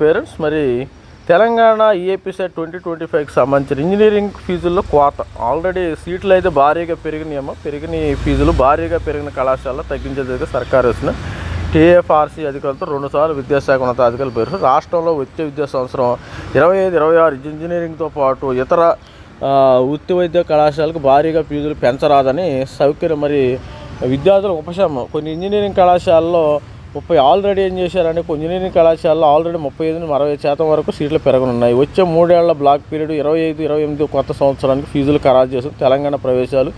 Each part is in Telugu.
పేరెంట్స్ మరి తెలంగాణ ఈఏపీసెట్ ట్వంటీ ట్వంటీ ఫైవ్కి సంబంధించిన ఇంజనీరింగ్ ఫీజుల్లో కోత. ఆల్రెడీ సీట్లు అయితే భారీగా పెరిగినాయేమో పెరిగిన ఈ ఫీజులు భారీగా పెరిగిన కళాశాలలో తగ్గించేదైతే సర్కారు వచ్చిన టీఎఫ్ఆర్సీ అధికారులతో రెండుసార్లు విద్యాశాఖ ఉన్నతాధికారులు పేరు రాష్ట్రంలో వచ్చే విద్యా సంవత్సరం ఇరవై ఐదు ఇరవై ఆరు ఇంజనీరింగ్తో పాటు ఇతర వృత్తి వైద్య కళాశాలకు భారీగా ఫీజులు పెంచరాదని సౌకర్యం మరి విద్యార్థుల ఉపశమనం. కొన్ని ఇంజనీరింగ్ కళాశాలలో ముప్పై ఆల్రెడీ ఏం చేశారంటే కొన్ని ఇంజనీరింగ్ కళాశాలలో ఆల్రెడీ ముప్పై ఐదు నుంచి అరవై శాతం వరకు సీట్లు పెరగనున్నాయి. వచ్చే మూడేళ్ళ బ్లాక్ పీరియడ్ ఇరవై ఐదు ఇరవై ఎనిమిది కొత్త సంవత్సరానికి ఫీజులు ఖరారు చేసిన తెలంగాణ ప్రవేశాలు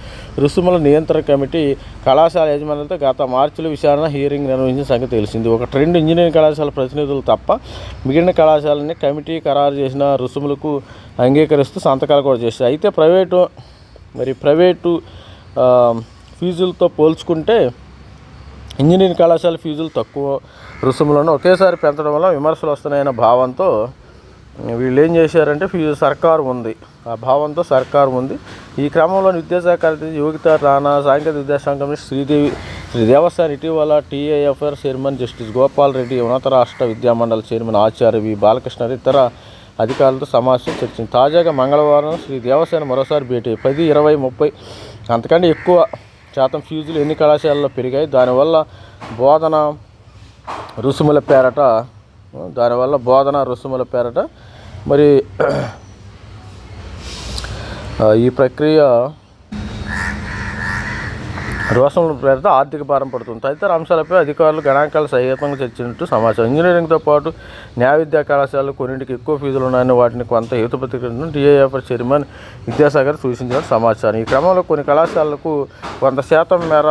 రుసుముల నియంత్రణ కమిటీ కళాశాల యజమానులతో గత మార్చిలో విచారణ హియరింగ్ నిర్వహించిన సంగతి తెలిసింది. ఒక ట్రెండ్ ఇంజనీరింగ్ కళాశాల ప్రతినిధులు తప్ప మిగిలిన కళాశాలని కమిటీ ఖరారు చేసిన రుసుములకు అంగీకరిస్తూ సంతకాలు కూడా చేశాయి అయితే ప్రైవేటు మరి ప్రైవేటు ఫీజులతో పోల్చుకుంటే ఇంజనీరింగ్ కళాశాల ఫీజులు తక్కువ రుసుములను ఒకేసారి పెంచడం వల్ల విమర్శలు వస్తున్నాయన్న భావంతో వీళ్ళు ఏం చేశారంటే ఫీజు సర్కారు ఉంది. ఆ భావంతో సర్కారు ఉంది. ఈ క్రమంలో విద్యాశాఖ కార్యదర్శి యోగిత రాణా సాంకేతిక విద్యాశాఖ కమిషనర్ శ్రీదేవి శ్రీ దేవస్థాన్ ఇటీవల TAFR chairman justice Gopal Reddy ఉన్నత రాష్ట్ర విద్యామండలి చైర్మన్ ఆచార్య వి బాలకృష్ణ ఇతర అధికారులతో సమావేశం చర్చింది తాజాగా మంగళవారం శ్రీ దేవసేన మరోసారి భేటీ పది ఇరవై ముప్పై అంతకంటే ఎక్కువ శాతం ఫీజులు ఎన్ని కళాశాలలో పెరిగాయి? దానివల్ల బోధన రుసుముల పేరట దానివల్ల బోధన రుసుముల పేరట. మరి ఈ ప్రక్రియ రుసుముల పేరుతో ఆర్థిక భారం పడుతుంది. తదితర అంశాలపై అధికారులు గణాంకాలు సహితంగా చర్చించినట్టు సమాచారం. ఇంజనీరింగ్తో పాటు న్యాయ విద్యా కళాశాలలు కొన్నింటికి ఎక్కువ ఫీజులు ఉన్నాయని వాటిని కొంత హేతుప్రతికరించడం టీఏఎఫ్ చైర్మన్ విద్యాసాగర్ సూచించినట్టు సమాచారం. ఈ క్రమంలో కొన్ని కళాశాలలకు కొంత శాతం మేర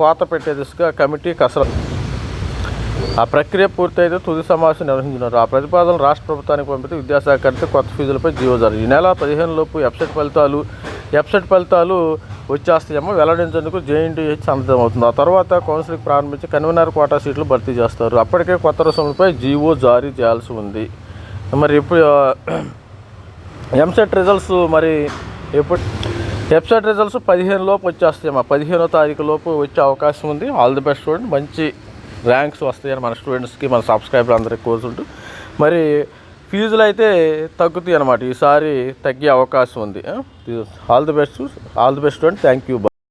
కోత పెట్టే దిశగా కమిటీ కసరత్తు ఆ ప్రక్రియ పూర్తయితే తుది సమావేశం నిర్వహించినారు ఆ ప్రతిపాదనలు రాష్ట్ర ప్రభుత్వానికి పంపితే విద్యాశాఖ కొత్త ఫీజులపై జీవో జారీ. ఈ నెల పదిహేను లోపు వెబ్సైట్ ఫలితాలు వెబ్సైట్ ఫలితాలు వచ్చేస్తాయేమో వెల్లడించేందుకు జేఎన్టీహెచ్ అవుతుంది ఆ తర్వాత కౌన్సిలింగ్ ప్రారంభించి కన్వీనర్ కోటా సీట్లు భర్తీ చేస్తారు. అప్పటికే కొత్త రుసుములపై జీవో జారీ చేయాల్సి ఉంది. మరి ఇప్పుడు ఎంసెట్ రిజల్ట్స్ మరి ఎప్పుడు వెబ్సైట్ రిజల్ట్స్ పదిహేను లోపు వచ్చేస్తాయమ్మా. పదిహేనో తారీఖు లోపు వచ్చే అవకాశం ఉంది. All the best student. మంచి ర్యాంక్స్ వస్తాయని మన స్టూడెంట్స్కి మన సబ్స్క్రైబర్ అందరికీ కోరుతుంటూ మరి ఫీజులు అయితే తగ్గుతాయి అనమాట ఈసారి తగ్గే అవకాశం ఉంది. All the best all the best and thank you